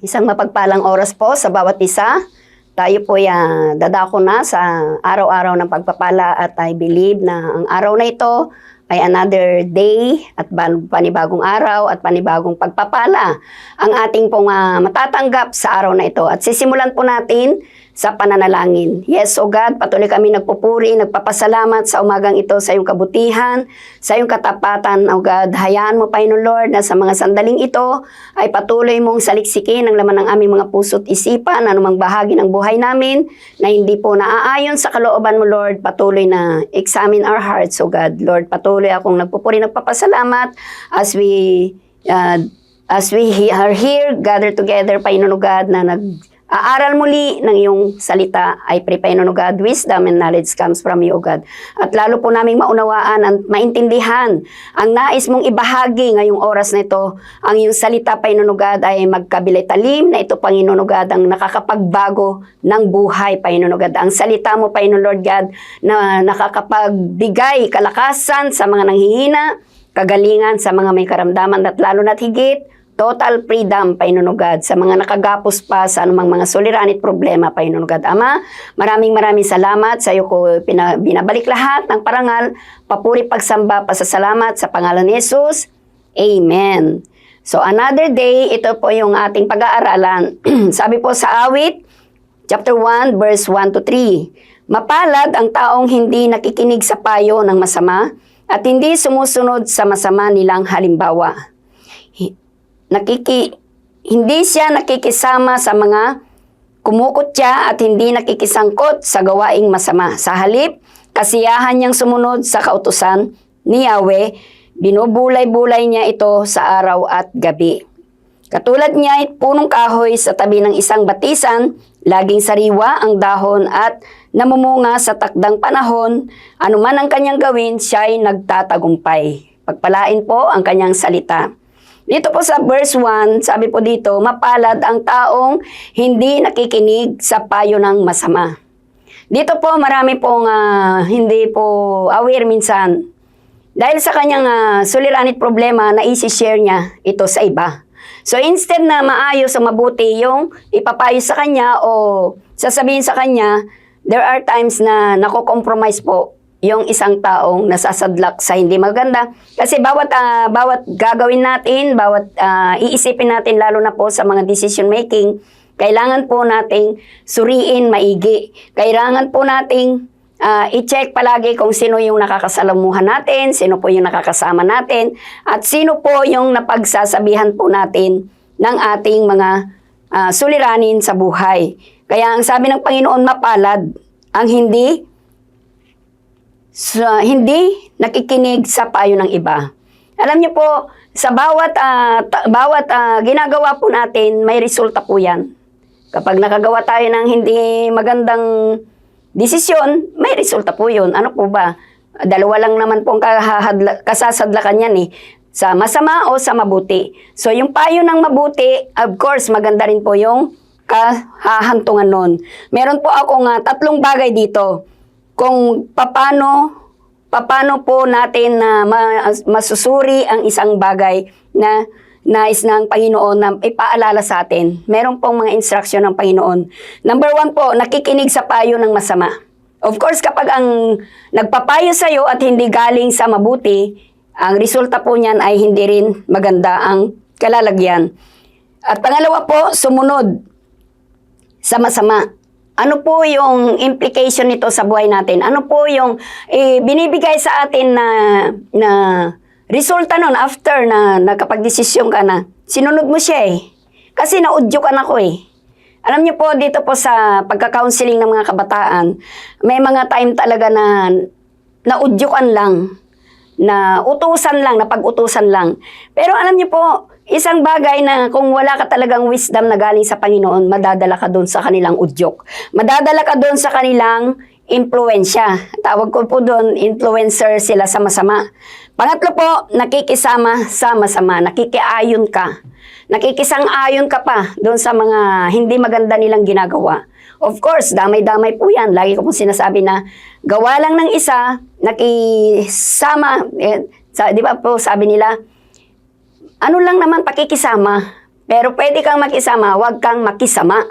Isang mapagpalang oras po sa bawat isa. Tayo po ya dadako na sa araw-araw ng pagpapala at I believe na ang araw na ito ay another day at panibagong araw at panibagong pagpapala ang ating pong ah, matatanggap sa araw na ito. At sisimulan po natin sa pananalangin. Yes, O God, patuloy kami nagpupuri, nagpapasalamat sa umagang ito sa iyong kabutihan, sa iyong katapatan, O God. Hayaan mo, Panginoon Lord, na sa mga sandaling ito ay patuloy mong saliksikin ang laman ng aming mga puso't isipan, anumang bahagi ng buhay namin na hindi po naaayon sa kalooban mo, Lord. Patuloy na examine our hearts, O God. Lord, patuloy akong nagpupuri, nagpapasalamat as we uh, as we are here, gather together, Panginoon God, na nag Aaral muli ng iyong salita ay pray, Panginoon God, wisdom and knowledge comes from you, O God. At lalo po naming maunawaan at maintindihan ang nais mong ibahagi ngayong oras na ito. Ang iyong salita, Panginoon God, ay magkabilay talim na ito, Panginoon God, ang nakakapagbago ng buhay, Panginoon God. Ang salita mo, Panginoon Lord God, na nakakapagbigay kalakasan sa mga nanghihina, kagalingan sa mga may karamdaman at lalo na't higit, total freedom, Panginoon God, sa mga nakagapos pa sa anumang mga suliran at problema, Panginoon God. Ama, maraming maraming salamat sa iyo ko pina, binabalik lahat ng parangal, papuri, pagsamba, pasasalamat sa pangalan ni Jesus. Amen. So another day, ito po yung ating pag-aaralan. Sabi po sa awit, chapter 1, verse 1 to 3. Mapalad ang taong hindi nakikinig sa payo ng masama at hindi sumusunod sa masama nilang halimbawa nakiki hindi siya nakikisama sa mga kumukutya at hindi nakikisangkot sa gawaing masama. Sa halip, kasiyahan niyang sumunod sa kautusan ni Yahweh, binubulay-bulay niya ito sa araw at gabi. Katulad niya ay punong kahoy sa tabi ng isang batisan, laging sariwa ang dahon at namumunga sa takdang panahon, anuman ang kanyang gawin, siya ay nagtatagumpay. Pagpalain po ang kanyang salita. Dito po sa verse 1, sabi po dito, mapalad ang taong hindi nakikinig sa payo ng masama. Dito po marami pong ah, hindi po aware minsan. Dahil sa kanyang ah, suliranit problema na isi-share niya ito sa iba. So instead na maayos o mabuti yung ipapayo sa kanya o sasabihin sa kanya, there are times na nako-compromise po yung isang taong nasasadlak sa hindi maganda. Kasi bawat ah, bawat gagawin natin, bawat ah, iisipin natin lalo na po sa mga decision making, kailangan po nating suriin maigi. Kailangan po nating ah, i-check palagi kung sino yung nakakasalamuhan natin, sino po yung nakakasama natin, at sino po yung napagsasabihan po natin ng ating mga ah, suliranin sa buhay. Kaya ang sabi ng Panginoon mapalad ang hindi sa hindi nakikinig sa payo ng iba. Alam niyo po, sa bawat ta- bawat ah, ginagawa po natin, may resulta po 'yan. Kapag nakagawa tayo ng hindi magandang desisyon, may resulta po 'yun. Ano po ba? Dalawa lang naman pong kahahadla- kasasadlakan yan eh. Sa masama o sa mabuti. So, yung payo ng mabuti, of course, maganda rin po yung kahahantungan nun. Meron po akong ah, tatlong bagay dito kung papano papano po natin na ma- masusuri ang isang bagay na nais ng Panginoon na ipaalala sa atin. Meron pong mga instruction ng Panginoon. Number one po, nakikinig sa payo ng masama. Of course, kapag ang nagpapayo sa iyo at hindi galing sa mabuti, ang resulta po niyan ay hindi rin maganda ang kalalagyan. At pangalawa po, sumunod sa masama. Ano po yung implication nito sa buhay natin? Ano po yung eh, binibigay sa atin na, na resulta nun after na nakapag-desisyon ka na? Sinunod mo siya eh. Kasi naudyo ka na ko eh. Alam niyo po, dito po sa pagka-counseling ng mga kabataan, may mga time talaga na naudyukan lang na utusan lang, na pag-utusan lang. Pero alam niyo po, isang bagay na kung wala ka talagang wisdom na galing sa Panginoon, madadala ka doon sa kanilang udyok. Madadala ka doon sa kanilang impluensya. Tawag ko po doon, influencer sila sa masama. Pangatlo po, nakikisama sama-sama, nakikiayon ka. Nakikisang-ayon ka pa doon sa mga hindi maganda nilang ginagawa. Of course, damay-damay po yan. Lagi ko pong sinasabi na gawa lang ng isa, nakisama, eh, sa, di ba po sabi nila, ano lang naman pakikisama, pero pwede kang makisama, huwag kang makisama.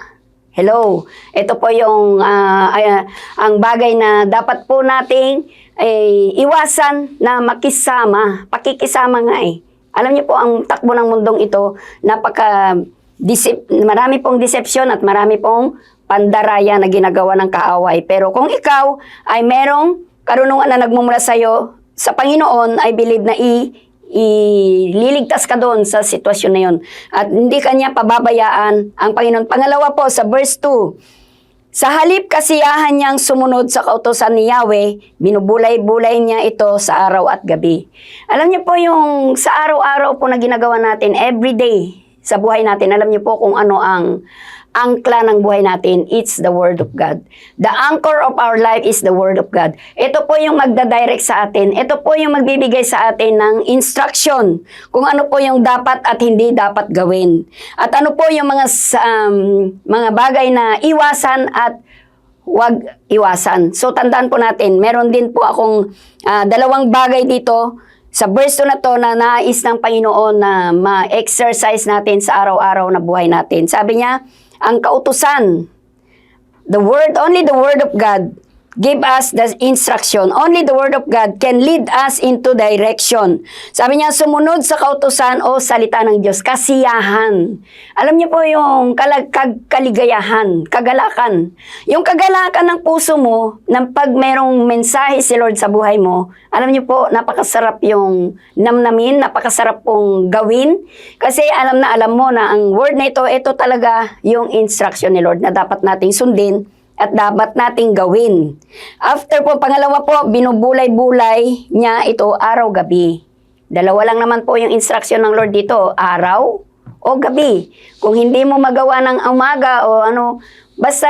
Hello, ito po yung ah, ay- ang bagay na dapat po nating eh, iwasan na makisama, pakikisama nga eh. Alam niyo po ang takbo ng mundong ito, napaka disip, marami pong deception at marami pong pandaraya na ginagawa ng kaaway. Pero kung ikaw ay merong karunungan na nagmumula sa iyo sa Panginoon, I believe na i ililigtas ka doon sa sitwasyon na yon. At hindi kanya pababayaan ang Panginoon. Pangalawa po, sa verse 2, sa halip kasiyahan niyang sumunod sa kautosan ni Yahweh, binubulay-bulay niya ito sa araw at gabi. Alam niyo po yung sa araw-araw po na ginagawa natin, everyday sa buhay natin, alam niyo po kung ano ang angkla ng buhay natin, it's the Word of God. The anchor of our life is the Word of God. Ito po yung magdadirect sa atin. Ito po yung magbibigay sa atin ng instruction kung ano po yung dapat at hindi dapat gawin. At ano po yung mga um, mga bagay na iwasan at wag iwasan. So tandaan po natin, meron din po akong ah, dalawang bagay dito sa verse 2 na to na nais ng Panginoon na ma-exercise natin sa araw-araw na buhay natin. Sabi niya, ang kautusan, the word, only the word of God give us the instruction. Only the word of God can lead us into direction. Sabi niya, sumunod sa kautusan o salita ng Diyos, kasiyahan. Alam niyo po yung kalag, kaligayahan, kagalakan. Yung kagalakan ng puso mo, ng pag merong mensahe si Lord sa buhay mo, alam niyo po, napakasarap yung namnamin, napakasarap pong gawin. Kasi alam na alam mo na ang word na ito, ito talaga yung instruction ni Lord na dapat nating sundin at dapat nating gawin. After po, pangalawa po, binubulay-bulay niya ito araw-gabi. Dalawa lang naman po yung instruction ng Lord dito, araw o gabi. Kung hindi mo magawa ng umaga o ano, basta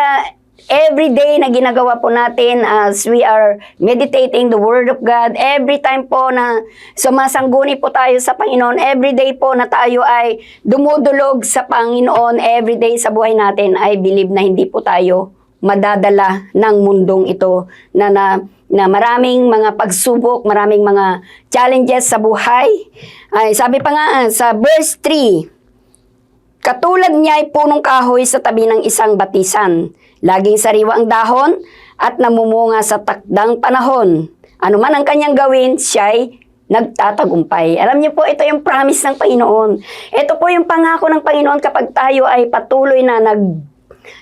every day na ginagawa po natin as we are meditating the Word of God, every time po na sumasangguni po tayo sa Panginoon, every day po na tayo ay dumudulog sa Panginoon, every day sa buhay natin, I believe na hindi po tayo madadala ng mundong ito na, na na maraming mga pagsubok, maraming mga challenges sa buhay. Ay, sabi pa nga ah, sa verse 3, Katulad niya ay punong kahoy sa tabi ng isang batisan. Laging sariwa ang dahon at namumunga sa takdang panahon. Ano man ang kanyang gawin, siya'y nagtatagumpay. Alam niyo po, ito yung promise ng Panginoon. Ito po yung pangako ng Panginoon kapag tayo ay patuloy na nag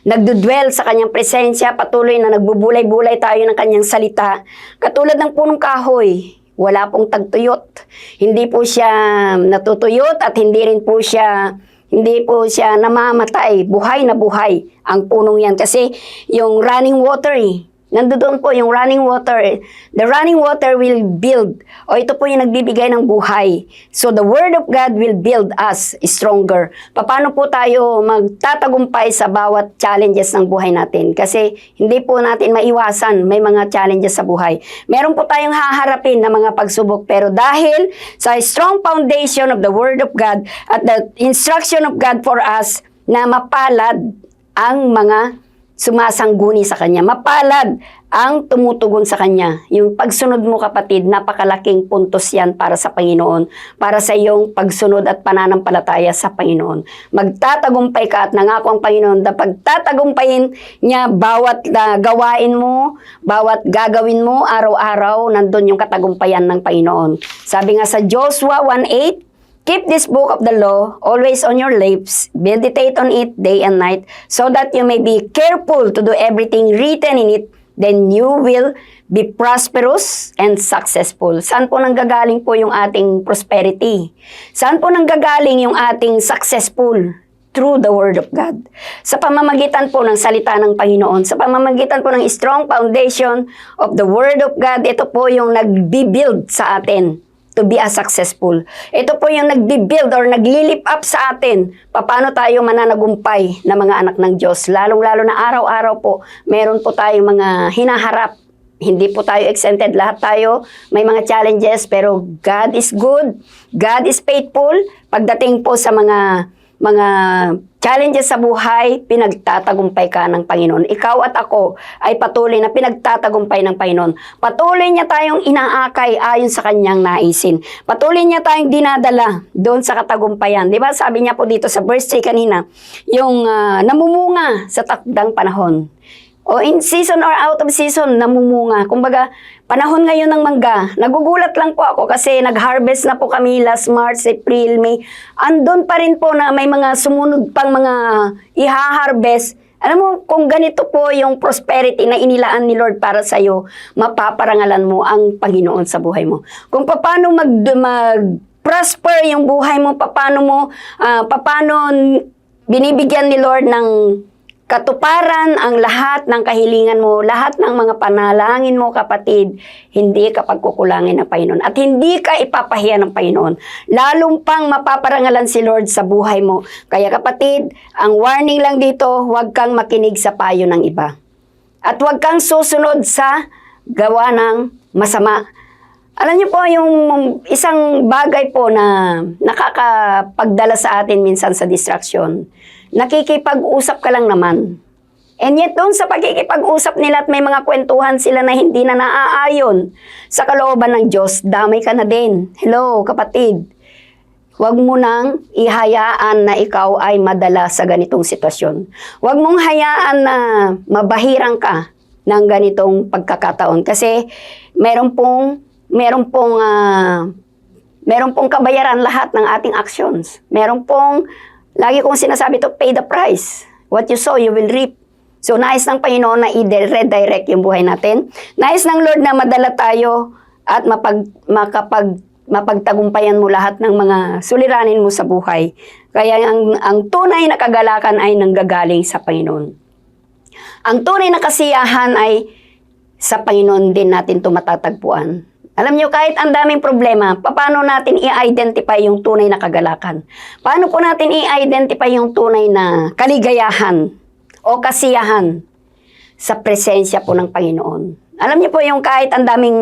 nagdudwell sa kanyang presensya, patuloy na nagbubulay-bulay tayo ng kanyang salita. Katulad ng punong kahoy, wala pong tagtuyot. Hindi po siya natutuyot at hindi rin po siya hindi po siya namamatay, buhay na buhay ang punong yan. Kasi yung running water eh, nandoon po yung running water. The running water will build, o ito po yung nagbibigay ng buhay. So the Word of God will build us stronger. Paano po tayo magtatagumpay sa bawat challenges ng buhay natin? Kasi hindi po natin maiwasan, may mga challenges sa buhay. Meron po tayong haharapin na mga pagsubok, pero dahil sa strong foundation of the Word of God at the instruction of God for us na mapalad ang mga sumasangguni sa kanya. Mapalad ang tumutugon sa kanya. Yung pagsunod mo kapatid, napakalaking puntos yan para sa Panginoon, para sa iyong pagsunod at pananampalataya sa Panginoon. Magtatagumpay ka at nangako ang Panginoon na pagtatagumpayin niya bawat ah, gawain mo, bawat gagawin mo araw-araw, nandun yung katagumpayan ng Panginoon. Sabi nga sa Joshua 1.8, Keep this book of the law always on your lips, meditate on it day and night, so that you may be careful to do everything written in it, then you will be prosperous and successful. Saan po nanggagaling po yung ating prosperity? Saan po nanggagaling yung ating successful? Through the Word of God. Sa pamamagitan po ng salita ng Panginoon, sa pamamagitan po ng strong foundation of the Word of God, ito po yung nagbi-build sa atin to be a successful. Ito po yung nagbi-build or naglilip up sa atin paano tayo mananagumpay na mga anak ng Diyos. Lalong-lalo na araw-araw po, meron po tayong mga hinaharap Hindi po tayo exempted. Lahat tayo may mga challenges pero God is good. God is faithful. Pagdating po sa mga mga challenges sa buhay, pinagtatagumpay ka ng Panginoon. Ikaw at ako ay patuloy na pinagtatagumpay ng Panginoon. Patuloy niya tayong inaakay ayon sa kanyang naisin. Patuloy niya tayong dinadala doon sa katagumpayan. Di ba? Sabi niya po dito sa verse 3 kanina, yung ah, namumunga sa takdang panahon. O in season or out of season, namumunga. Kumbaga, panahon ngayon ng mangga. Nagugulat lang po ako kasi nag-harvest na po kami last March, April, May. Andun pa rin po na may mga sumunod pang mga iha-harvest. Alam mo, kung ganito po yung prosperity na inilaan ni Lord para sa iyo, mapaparangalan mo ang Panginoon sa buhay mo. Kung paano mag, mag prosper yung buhay mo, paano mo, ah, paano binibigyan ni Lord ng katuparan ang lahat ng kahilingan mo, lahat ng mga panalangin mo, kapatid, hindi ka pagkukulangin ng Panginoon. At hindi ka ipapahiya ng Panginoon. Lalong pang mapaparangalan si Lord sa buhay mo. Kaya kapatid, ang warning lang dito, huwag kang makinig sa payo ng iba. At huwag kang susunod sa gawa ng masama. Alam niyo po, yung isang bagay po na nakakapagdala sa atin minsan sa distraction, nakikipag-usap ka lang naman. And yet doon sa pagkikipag-usap nila at may mga kwentuhan sila na hindi na naaayon sa kalooban ng Diyos, damay ka na din. Hello, kapatid. Huwag mo nang ihayaan na ikaw ay madala sa ganitong sitwasyon. Huwag mong hayaan na mabahirang ka ng ganitong pagkakataon kasi meron pong meron pong ah, meron pong kabayaran lahat ng ating actions. Meron pong lagi kong sinasabi to pay the price. What you sow, you will reap. So, nais ng Panginoon na i-redirect yung buhay natin. Nais ng Lord na madala tayo at mapag, makapag, mapagtagumpayan mo lahat ng mga suliranin mo sa buhay. Kaya ang, ang tunay na kagalakan ay nanggagaling sa Panginoon. Ang tunay na kasiyahan ay sa Panginoon din natin ito matatagpuan. Alam nyo, kahit ang daming problema, paano natin i-identify yung tunay na kagalakan? Paano po natin i-identify yung tunay na kaligayahan o kasiyahan sa presensya po ng Panginoon? Alam niyo po yung kahit ang daming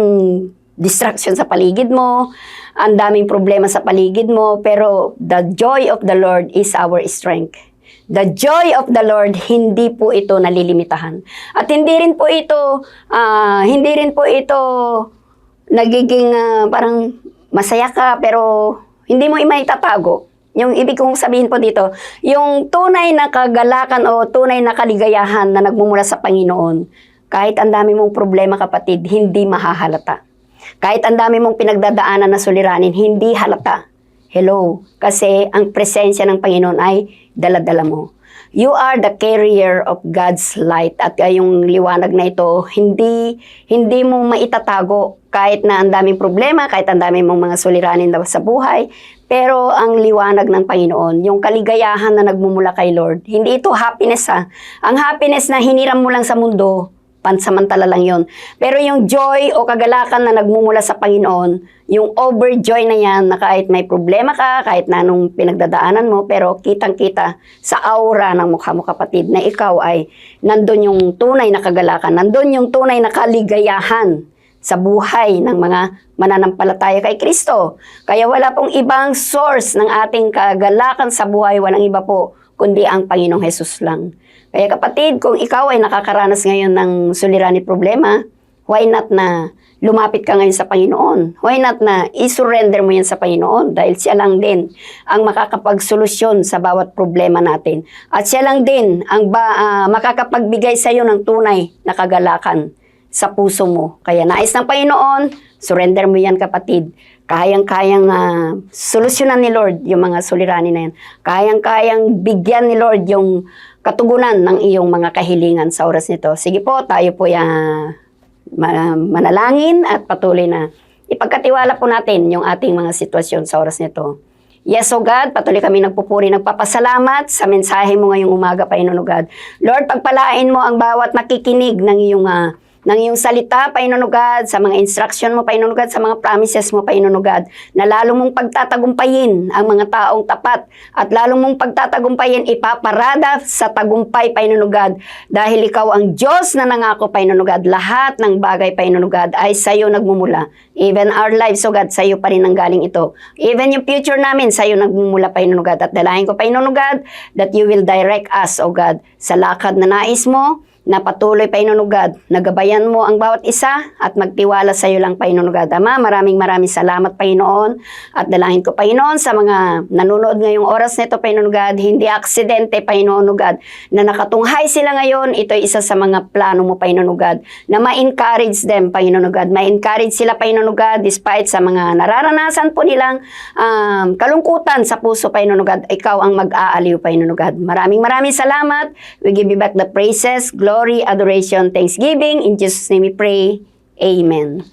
distraction sa paligid mo, ang daming problema sa paligid mo, pero the joy of the Lord is our strength. The joy of the Lord, hindi po ito nalilimitahan. At hindi rin po ito, ah, hindi rin po ito nagiging ah, parang masaya ka pero hindi mo imaitatago. Yung ibig kong sabihin po dito, yung tunay na kagalakan o tunay na kaligayahan na nagmumula sa Panginoon, kahit ang dami mong problema kapatid, hindi mahahalata. Kahit ang dami mong pinagdadaanan na suliranin, hindi halata. Hello, kasi ang presensya ng Panginoon ay daladala mo. You are the carrier of God's light at yung liwanag na ito hindi hindi mo maitatago kahit na ang daming problema, kahit ang daming mong mga suliranin sa buhay, pero ang liwanag ng Panginoon, yung kaligayahan na nagmumula kay Lord, hindi ito happiness ha. Ang happiness na hiniram mo lang sa mundo, pansamantala lang yon. Pero yung joy o kagalakan na nagmumula sa Panginoon, yung overjoy na yan na kahit may problema ka, kahit na anong pinagdadaanan mo, pero kitang-kita sa aura ng mukha mo kapatid na ikaw ay nandun yung tunay na kagalakan, nandun yung tunay na kaligayahan sa buhay ng mga mananampalataya kay Kristo. Kaya wala pong ibang source ng ating kagalakan sa buhay, walang iba po, kundi ang Panginoong Hesus lang. Kaya kapatid, kung ikaw ay nakakaranas ngayon ng suliranin problema, why not na lumapit ka ngayon sa Panginoon? Why not na isurrender mo yan sa Panginoon? Dahil siya lang din ang makakapagsolusyon sa bawat problema natin. At siya lang din ang ba, ah, makakapagbigay sa iyo ng tunay na kagalakan sa puso mo. Kaya nais ng Panginoon, surrender mo yan kapatid. Kayang-kayang ah, solusyonan ni Lord yung mga suliranin na yan. Kayang-kayang bigyan ni Lord yung katugunan ng iyong mga kahilingan sa oras nito. Sige po, tayo po ma- manalangin at patuloy na ipagkatiwala po natin yung ating mga sitwasyon sa oras nito. Yes, O God, patuloy kami nagpupuri, nagpapasalamat sa mensahe mo ngayong umaga, Panginoon O God. Lord, pagpalain mo ang bawat nakikinig ng iyong ah, ng iyong salita, Panginoon God, sa mga instruction mo, Panginoon God, sa mga promises mo, Panginoon God, na lalo mong pagtatagumpayin ang mga taong tapat at lalo mong pagtatagumpayin ipaparada sa tagumpay, Panginoon God, dahil ikaw ang Diyos na nangako, Panginoon God, lahat ng bagay, Panginoon God, ay sa iyo nagmumula. Even our lives, O God, sa iyo pa rin nanggaling ito. Even yung future namin, sa iyo nagmumula, Panginoon God. At dalahin ko, Panginoon God, that you will direct us, O God, sa lakad na nais mo, na patuloy, Panginoon God, nagabayan mo ang bawat isa at magtiwala sa iyo lang, Panginoon God. Ama, maraming maraming salamat, Panginoon. At dalahin ko, Panginoon, sa mga nanonood ngayong oras nito, Panginoon God, hindi aksidente, Panginoon God, na nakatunghay sila ngayon. Ito ay isa sa mga plano mo, Panginoon God, na ma-encourage them, Panginoon God. Ma-encourage sila, Panginoon God, despite sa mga nararanasan po nilang um, kalungkutan sa puso, Panginoon God. Ikaw ang mag-aaliw, Panginoon God. Maraming maraming salamat. We give you back the praises, glory, adoration, thanksgiving. In Jesus' name we pray. Amen.